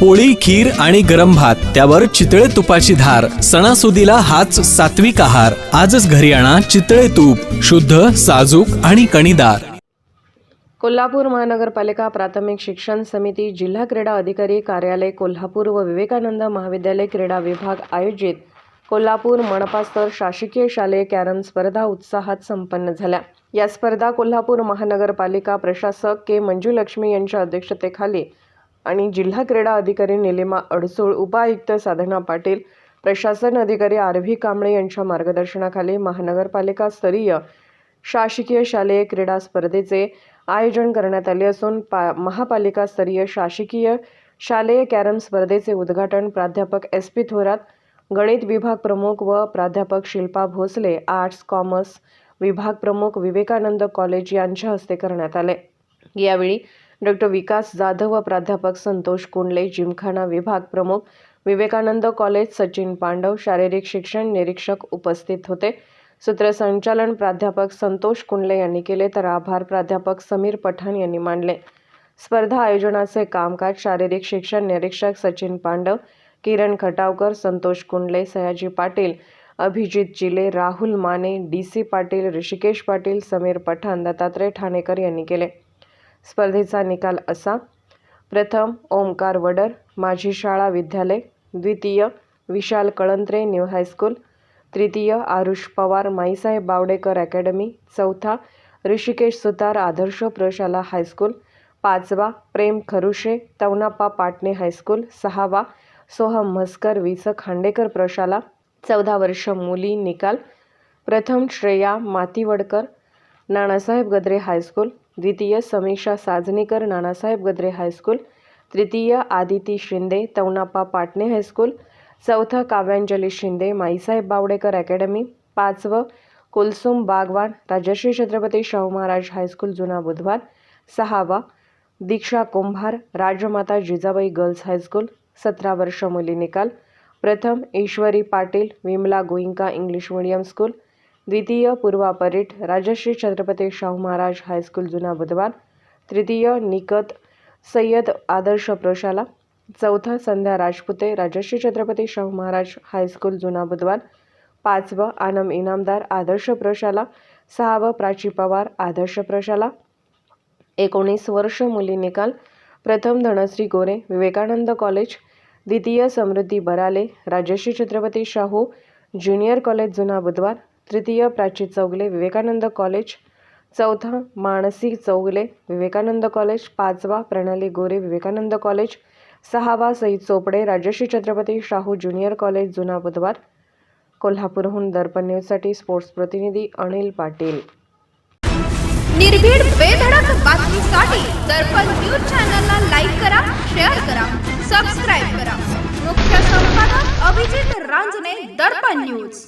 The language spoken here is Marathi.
पोळी खीर आणि गरम भात त्यावर चितळे तुपाची धार सणासुदीला हाच सात्विक आहार. आजच घरी आणा चितळे तूप शुद्ध साजूक आणि कणीदार. कोल्हापूर महानगरपालिका प्राथमिक शिक्षण समिती जिल्हा क्रीडा अधिकारी कार्यालय कोल्हापूर व विवेकानंद महाविद्यालय क्रीडा विभाग आयोजित कोल्हापूर मनपास्तर शासकीय शालेय कॅरम स्पर्धा उत्साहात संपन्न झाल्या. या स्पर्धा कोल्हापूर महानगरपालिका प्रशासक के मंजुलक्ष्मी यांच्या अध्यक्षतेखाली आणि जिल्हा क्रीडा अधिकारी निलिमा अडसूळ उपायुक्त साधना पाटील प्रशासन अधिकारी आर व्ही कांबळे यांच्या मार्गदर्शनाखाली महानगरपालिका स्तरीय शासकीय शालेय क्रीडा स्पर्धेचे आयोजन करण्यात आले असून पा महापालिका स्तरीय शासकीय शालेय कॅरम स्पर्धेचे उद्घाटन प्राध्यापक एस पी थोरात गणित विभाग प्रमुख व प्राध्यापक शिल्पा भोसले आर्ट्स कॉमर्स विभाग प्रमुख विवेकानंद कॉलेज यांच्या हस्ते करण्यात आले. यावेळी डॉक्टर विकास जाधव व प्राध्यापक संतोष कुंडले जिमखाना विभाग प्रमुख विवेकानंद कॉलेज सचिन पांडव शारीरिक शिक्षण निरीक्षक उपस्थित होते. सूत्रसंचालन प्राध्यापक संतोष कुंडले यांनी केले तर आभार प्राध्यापक समीर पठाण यांनी मांडले. स्पर्धा आयोजनाचे कामकाज शारीरिक शिक्षण निरीक्षक सचिन पांडव किरण खटावकर संतोष कुंडले सयाजी पाटील अभिजित जिले राहुल माने डी सी पाटील ऋषिकेश पाटील समीर पठाण दत्तात्रय ठाणेकर यांनी केले. स्पर्धेचा निकाल असा. प्रथम ओमकार वडर माझी शाळा विद्यालय. द्वितीय विशाल कळंत्रे न्यू हायस्कूल तृतीय आरुष पवार माईसाहेब बावडेकर अकॅडमी. चौथा ऋषिकेश सुतार आदर्श प्रशाला हायस्कूल पाचवा प्रेम खरुशे तवनाप्पा पाटणे हायस्कूल सहावा सोहम म्हस्कर विस खांडेकर प्रशाला. चौदा वर्ष मुली निकाल. प्रथम श्रेया मातीवडकर नानासाहेब गद्रे हायस्कूल द्वितीय समीक्षा साजनीकर नानासाहेब गद्रे हायस्कूल तृतीय आदिती शिंदे तवनाप्पा पाटणे हायस्कूल चौथं काव्यांजली शिंदे माईसाहेब बावडेकर अकॅडमी पाचवं कुलसुम बागवान राजश्री छत्रपती शाहू महाराज हायस्कूल जुना बुधवार सहावा Diksha Kumbhar Rajmata Jijabai girls high school सतरा वर्ष मुली निकाल प्रथम Ishwari Patil Vimala Goenka English medium school द्वितीय पूर्वा परेड राजश्री छत्रपती शाहू महाराज हायस्कूल जुना बुधवार. तृतीय निकत सय्यद आदर्श प्रशाला चौथा संध्या राजपुते राजश्री छत्रपती शाहू महाराज हायस्कूल जुना बुधवार. पाचवं आनम इनामदार आदर्श प्रशाला सहावं प्राची पवार आदर्श प्रशाला एकोणीस वर्ष मुली निकाल. प्रथम धनश्री गोरे विवेकानंद कॉलेज द्वितीय समृद्धी बराले राजश्री छत्रपती शाहू ज्युनियर कॉलेज जुना बुधवार. तृतीय प्राची चौगले विवेकानंद कॉलेज. चौथा मानसी चौगले विवेकानंद कॉलेज. पाचवा प्रणाली गोरे विवेकानंद कॉलेज. सहावा सई चोपडे राजश्री छत्रपती शाहू ज्युनियर कॉलेज जुना बुधवार. कोल्हापूरहून दर्पण न्यूजसाठी स्पोर्ट्स प्रतिनिधी अनिल पाटील. निर्भीड बेधडक बातमीसाठी दर्पण न्यूज चॅनलला लाईक करा शेअर करा सबस्क्राईब करा. मुख्य संपादक अभिजित रांजणे दर्पण न्यूज.